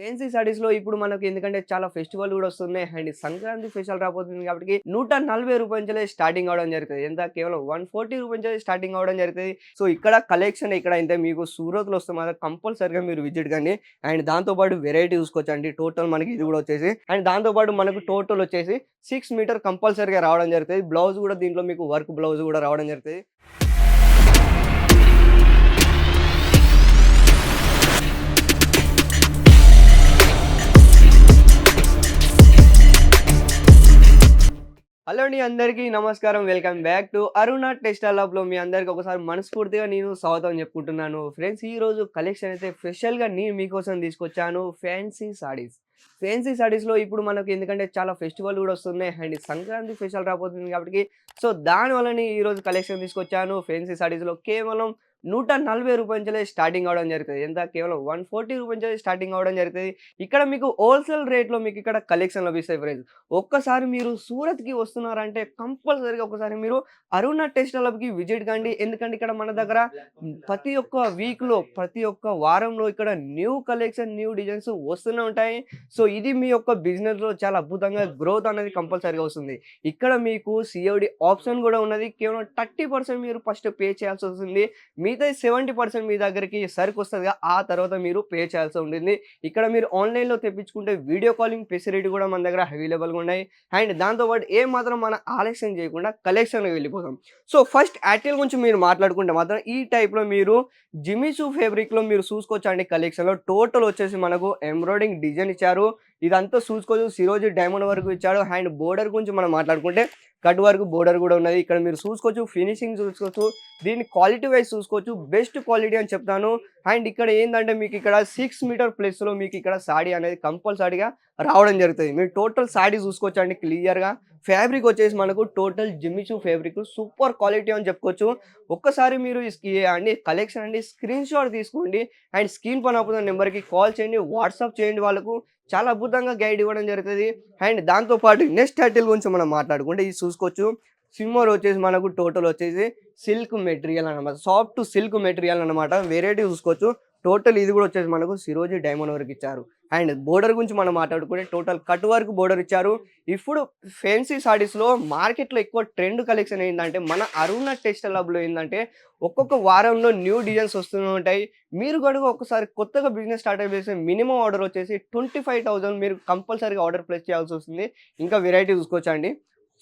Fancy సారీస్లో ఇప్పుడు మనకు ఎందుకంటే చాలా ఫెస్టివల్ కూడా వస్తున్నాయి. అండ్ సంక్రాంతి ఫెస్టివల్ రాబోతుంది కాబట్టి నూట నలభై రూపాయల స్టార్టింగ్ అవడం జరుగుతుంది. ఎంత? కేవలం వన్ ఫార్టీ రూపాయల స్టార్టింగ్ అవడం జరుగుతుంది. సో ఇక్కడ కలెక్షన్ ఇక్కడ అయితే మీకు సూరత్లో వస్తే మాత్రం కంపల్సరిగా మీరు విజిట్ కండి. అండ్ దాంతోపాటు వెరైటీ చూసుకోవచ్చు అండి టోటల్ మనకి ఇది కూడా వచ్చేసి. అండ్ దాంతోపాటు మనకు టోటల్ వచ్చేసి సిక్స్ మీటర్ కంపల్సరిగా రావడం జరుగుతుంది. బ్లౌజ్ కూడా దీంట్లో మీకు వర్క్ బ్లౌజ్ కూడా రావడం జరుగుతుంది. హలో అండి అందరికీ నమస్కారం welcome back to Aruna textile lab మీ అందరికి ఒకసారి మనస్ఫూర్తిగా నేను స్వాగతం చెప్పుకుంటున్నాను. ఫ్రెండ్స్ ఈ రోజు కలెక్షన్ అయితే స్పెషల్గా నేను మీకోసం తీసుకొచ్చాను ఫ్యాన్సీ సారీస్ ఫ్యాన్సీ సారీస్లో ఇప్పుడు మనకు ఎందుకంటే చాలా ఫెస్టివల్ కూడా వస్తున్నాయి. అండ్ సంక్రాంతి ఫెస్టివల్ రాబోతుంది కాబట్టి సో దానివల్లనే ఈరోజు ఈ రోజు కలెక్షన్ తీసుకొచ్చాను ఫ్యాన్సీ సారీస్లో కేవలం నూట నలభై రూపాయల నుంచి స్టార్టింగ్ అవడం జరుగుతుంది. ఎంత? కేవలం వన్ ఫార్టీ రూపాయల నుంచి స్టార్టింగ్ అవడం జరుగుతుంది. ఇక్కడ మీకు హోల్సేల్ రేట్లో మీకు ఇక్కడ కలెక్షన్ లభిస్తాయి ఫ్రెండ్స్ ఒక్కసారి మీరు సూరత్కి వస్తున్నారంటే కంపల్సరీగా ఒకసారి మీరు అరుణ టెక్స్టైల్కి విజిట్ కండి. ఎందుకంటే ఇక్కడ మన దగ్గర ప్రతి ఒక్క వీక్లో ప్రతి ఒక్క వారంలో ఇక్కడ న్యూ కలెక్షన్ న్యూ డిజైన్స్ వస్తూనే ఉంటాయి. సో ఇది మీ యొక్క బిజినెస్లో చాలా అద్భుతంగా గ్రోత్ అనేది కంపల్సరీగా వస్తుంది. ఇక్కడ మీకు సిఓడి ఆప్షన్ కూడా ఉన్నది. కేవలం థర్టీ పర్సెంట్ మీరు ఫస్ట్ పే చేయాల్సి వస్తుంది. మిగతా సెవెంటీ పర్సెంట్ మీ దగ్గరికి సరుకు వస్తుంది ఆ తర్వాత మీరు పే చేయాల్సి ఉంటుంది ఇక్కడ మీరు ఆన్లైన్లో తెప్పించుకుంటే వీడియో కాలింగ్ ఫెసిలిటీ కూడా మన దగ్గర అవైలబుల్గా ఉన్నాయి. అండ్ దాంతోపాటు ఏ మాత్రం మన ఆలస్యం చేయకుండా కలెక్షన్కి వెళ్ళిపోతాం. సో ఫస్ట్ యాటిల్ గురించి మీరు మాట్లాడుకుంటే మాత్రం ఈ టైప్లో మీరు జిమిసూ ఫ్యాబ్రిక్లో మీరు చూసుకోవచ్చు అండి కలెక్షన్లో టోటల్ వచ్చేసి మనకు ఎంబ్రాయిడింగ్ డిజైన్ ఇచ్చారు. ఇదంతా చూసుకోవచ్చు సిరోజు డైమండ్ వరకు ఇచ్చాడు. అండ్ బోర్డర్ గురించి మనం మాట్లాడుకుంటే కట్ వరకు బోర్డర్ కూడా ఉన్నది. ఇక్కడ మీరు చూసుకోవచ్చు ఫినిషింగ్ చూసుకోవచ్చు దీని క్వాలిటీ వైజ్ చూసుకోవచ్చు. బెస్ట్ క్వాలిటీ అని చెప్తాను. అండ్ ఇక్కడ ఏంటంటే మీకు ఇక్కడ సిక్స్ మీటర్ ప్లేస్లో మీకు ఇక్కడ సాడీ అనేది కంపల్సరీగా రావడం జరుగుతుంది. మీరు టోటల్ సాడీ చూసుకోవచ్చు అండి క్లియర్గా. ఫ్యాబ్రిక్ వచ్చేసి మనకు total Jimmy Choo fabric super quality అని చెప్పుకోవచ్చు. ఒక్కసారి మీరు ఈ అండి కలెక్షన్ అండి స్క్రీన్ షాట్ తీసుకోండి. అండ్ స్క్రీన్ పని అవుతున్న నెంబర్కి కాల్ చేయండి వాట్సాప్ చేయండి వాళ్ళకు. చాలా అద్భుతంగా గైడ్ ఇవ్వడం జరుగుతుంది. అండ్ దాంతోపాటు నెక్స్ట్ టైటిల్ గురించి మనం మాట్లాడుకుంటే ఇది చూసుకోవచ్చు. సిమ్మర్ వచ్చేసి మనకు టోటల్ వచ్చేసి సిల్క్ మెటీరియల్ అనమాట సాఫ్ట్ సిల్క్ మెటీరియల్ అనమాట వెరైటీ చూసుకోవచ్చు. టోటల్ ఇది కూడా వచ్చేసి మనకు సిరోజీ డైమండ్ వరకు ఇచ్చారు. అండ్ బోర్డర్ గురించి మనం మాట్లాడుకుంటే టోటల్ కట్ వరకు బోర్డర్ ఇచ్చారు. ఇప్పుడు ఫ్యాన్సీ సారీస్లో మార్కెట్లో ఎక్కువ ట్రెండ్ కలెక్షన్ ఏంటంటే మన అరుణ టెక్స్టైల్ హబ్లో ఏంటంటే ఒక్కొక్క వారంలో న్యూ డిజైన్స్ వస్తూనే ఉంటాయి. మీరు కనుక ఒకసారి కొత్తగా బిజినెస్ స్టార్ట్ చేసే మినిమం ఆర్డర్ వచ్చేసి ట్వంటీ ఫైవ్ థౌసండ్ మీరు కంపల్సరీగా ఆర్డర్ ప్లేస్ చేయాల్సి వస్తుంది. ఇంకా వెరైటీ చూసుకోవచ్చండి.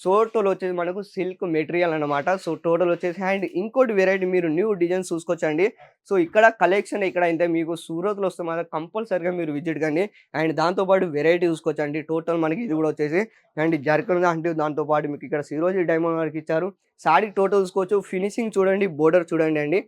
సో టోటల్ వచ్చేసి మనకు సిల్క్ మెటీరియల్ అనమాట సో టోటల్ వచ్చేసి అండ్ ఇంకోటి వెరైటీ మీరు న్యూ డిజైన్స్ చూసుకోవచ్చండి. సో ఇక్కడ కలెక్షన్ ఇక్కడ అయితే మీకు సూరత్లో వస్తే మాత్రం కంపల్సరీగా మీరు విజిట్ కండి. అండ్ దాంతోపాటు వెరైటీ చూసుకోవచ్చండి. టోటల్ మనకి ఇది కూడా వచ్చేసి అండ్ జర్కన్ అంటే దాంతోపాటు మీకు ఇక్కడ సిరోజీ డైమండ్ వరకు ఇచ్చారు. సాడీ టోటల్ చూసుకోవచ్చు. ఫినిషింగ్ చూడండి బోర్డర్ చూడండి అండి.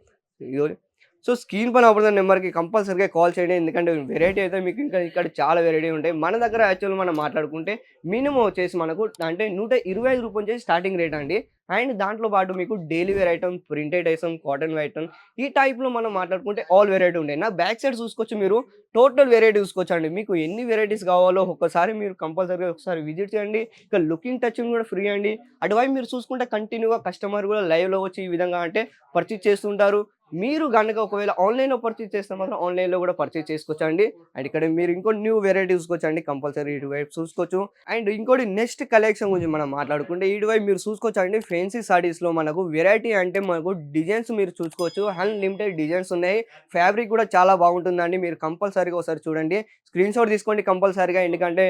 సో స్క్రీన్ పైన అవుతున్న నెంబర్కి కంపల్సరీగా కాల్ చేయండి. ఎందుకంటే వెరైటీ అయితే మీకు ఇంకా ఇక్కడ చాలా వెరైటీ ఉంటాయి. మన దగ్గర యాక్చువల్ మనం మాట్లాడుకుంటే మినిమం వచ్చేసి మనకు అంటే నూట ఇరవై ఐదు రూపాయలు చేసి స్టార్టింగ్ రేట్ అండి. అండ్ దాంట్లో పాటు మీకు daily wear item printed item cotton item ఈ టైప్లో మనం మాట్లాడుకుంటే ఆల్ వెరైటీ ఉంటాయి. నా బ్యాక్ సైడ్ చూసుకోవచ్చు మీరు టోటల్ వెరైటీ చూసుకోవచ్చు అండి. మీకు ఎన్ని వెరైటీస్ కావాలో ఒక్కసారి మీరు కంపల్సరీగా ఒకసారి విజిట్ చేయండి. ఇక లుకింగ్ టచింగ్ కూడా ఫ్రీ అండి. అటువైపు మీరు చూసుకుంటే కంటిన్యూగా కస్టమర్ కూడా లైవ్లో వచ్చి ఈ విధంగా అంటే పర్చేజ్ చేస్తుంటారు. మీరు కనుక ఒకవేళ ఆన్లైన్లో పర్చేజ్ చేస్తే మాత్రం ఆన్లైన్లో కూడా పర్చేజ్ చేసుకోవచ్చండి. అండ్ ఇక్కడ మీరు ఇంకో న్యూ వెరైటీ చూసుకోవచ్చు అండి కంపల్సరీ ఇటువైపు చూసుకోవచ్చు. అండ్ ఇంకోటి నెక్స్ట్ కలెక్షన్ గురించి మనం మాట్లాడుకుంటే ఇటువైపు మీరు చూసుకోవచ్చండి. ఫ్యాన్సీ సారీస్లో మనకు వెరైటీ అంటే మనకు డిజైన్స్ మీరు చూసుకోవచ్చు. అన్లిమిటెడ్ డిజైన్స్ ఉన్నాయి. ఫ్యాబ్రిక్ కూడా చాలా బాగుంటుందండి. మీరు కంపల్సరీగా ఒకసారి చూడండి. స్క్రీన్ షాట్ తీసుకోండి కంపల్సరీగా ఎందుకంటే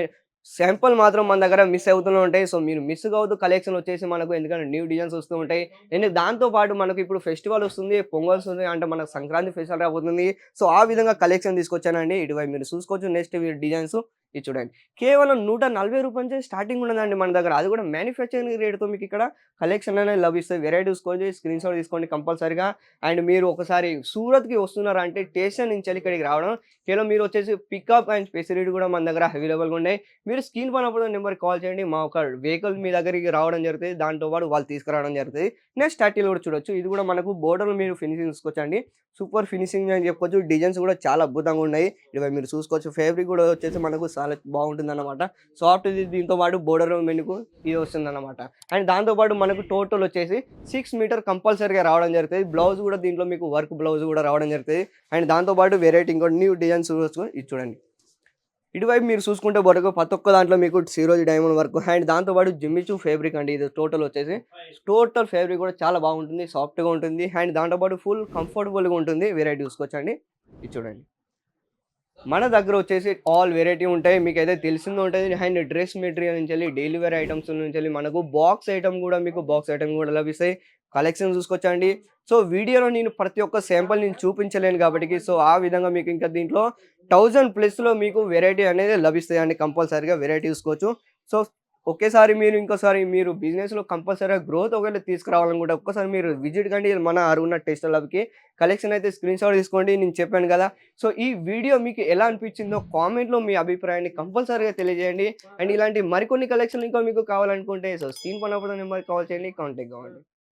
శాంపుల్ మాత్రం మన దగ్గర మిస్ అవుతూనే ఉంటాయి. సో మీరు మిస్ కావద్దు. కలెక్షన్ వచ్చేసి మనకు ఎందుకంటే న్యూ డిజైన్స్ వస్తూ ఉంటాయి. అండ్ దాంతో పాటు మనకు ఇప్పుడు ఫెస్టివల్ వస్తుంది పొంగల్ వస్తుంది అంటే మనకు సంక్రాంతి ఫెస్టివల్ రాబోతుంది. సో ఆ విధంగా కలెక్షన్ తీసుకొచ్చానండి. ఇటువైపు మీరు చూసుకోవచ్చు. Next designs. ఇది చూడండి. కేవలం నూట నలభై రూపాయల నుంచి స్టార్టింగ్ ఉండదండి మన దగ్గర. అది కూడా మ్యానుఫ్యాక్చరింగ్ రేట్తో మీకు ఇక్కడ కలెక్షన్ అనేది లభిస్తుంది. వెరైటీ చూసుకోండి స్క్రీన్ షాట్ తీసుకోండి కంపల్సరీగా అండ్ మీరు ఒకసారి సూరత్కి వస్తున్నారా అంటే స్టేషన్ నుంచి వెళ్ళి ఇక్కడికి రావడం. కేవలం మీరు వచ్చేసి పికప్ అండ్ ఫెసిలిటీ కూడా మన దగ్గర అవైలబుల్గా ఉన్నాయి. మీరు స్క్రీన్ పడినప్పుడు నెంబర్ కాల్ చేయండి. మా ఒక వెహికల్ మీ దగ్గరికి రావడం జరుగుతుంది. దాంతో పాటు వాళ్ళు తీసుకురావడం జరుగుతుంది. నెక్స్ట్ థర్టీలో కూడా చూడొచ్చు. ఇది కూడా మనకు బోర్డర్ మీరు ఫినిషింగ్ చూసుకోవచ్చండి సూపర్ ఫినిషింగ్ అని చెప్పుకోవచ్చు డిజైన్స్ కూడా చాలా అద్భుతంగా ఉన్నాయి. ఇవి మీరు చూసుకోవచ్చు. ఫేబ్రిక్ కూడా వచ్చేసి మనకు చాలా బాగుంటుంది అనమాట సాఫ్ట్ దీంతో పాటు బోర్డర్ మెనుకు ఇది వస్తుంది అనమాట అండ్ దాంతోపాటు మనకు టోటల్ వచ్చేసి సిక్స్ మీటర్ కంపల్సరీగా రావడం జరుగుతుంది. బ్లౌజ్ కూడా దీంట్లో మీకు వర్క్ బ్లౌజ్ కూడా రావడం జరుగుతుంది. అండ్ దాంతోపాటు వెరైటీ ఇంకో న్యూ డిజైన్స్ ఇది చూడండి. ఇటువైపు మీరు చూసుకుంటే వరకు ప్రతి ఒక్క దాంట్లో మీకు సీరోజీ డైమండ్ వర్క్ అండ్ దాంతోపాటు జిమ్మిచు ఫ్యాబ్రిక్ అండి ఇది టోటల్ వచ్చేసి. టోటల్ ఫ్యాబ్రిక్ కూడా చాలా బాగుంటుంది సాఫ్ట్గా ఉంటుంది. అండ్ దాంతోపాటు ఫుల్ కంఫర్టబుల్గా ఉంటుంది. వెరైటీ చూసుకోవచ్చండి. ఇది చూడండి. మన దగ్గర వచ్చేసి ఆల్ వెరైటీ ఉంటాయి. మీకు అయితే తెలిసింది ఉంటుంది. అండ్ డ్రెస్ మెటీరియల్ నుంచి వెళ్ళి డైలీ వేర్ ఐటమ్స్ నుంచి వెళ్ళి మనకు బాక్స్ ఐటమ్ కూడా మీకు బాక్స్ ఐటమ్ కూడా లభిస్తాయి. కలెక్షన్ చూసుకోవచ్చండి. సో వీడియోలో నేను ప్రతి ఒక్క శాంపుల్ నేను చూపించలేను కాబట్టి సో ఆ విధంగా మీకు ఇంకా దీంట్లో థౌజండ్ ప్లస్లో మీకు వెరైటీ అనేది లభిస్తాయి. అండి కంపల్సరీగా వెరైటీ చూసుకోవచ్చు. సో ఒకేసారి మీరు ఇంకోసారి మీరు బిజినెస్లో కంపల్సరీగా గ్రోత్ ఒకవేళ తీసుకురావాలనుకుంటే ఒక్కసారి మీరు విజిట్ కండి మన అరుణ టెస్ట్ లబ్కి. కలెక్షన్ అయితే స్క్రీన్ షాట్ తీసుకోండి నేను చెప్పాను కదా. సో ఈ వీడియో మీకు ఎలా అనిపించిందో కామెంట్లో మీ అభిప్రాయాన్ని కంపల్సరీగా తెలియజేయండి. అండ్ ఇలాంటి మరికొన్ని కలెక్షన్ ఇంకా మీకు కావాలనుకుంటే సో స్క్రీన్ పడినప్పుడు నెంబర్ కాల్ చేయండి కాంటాక్ట్ కావండి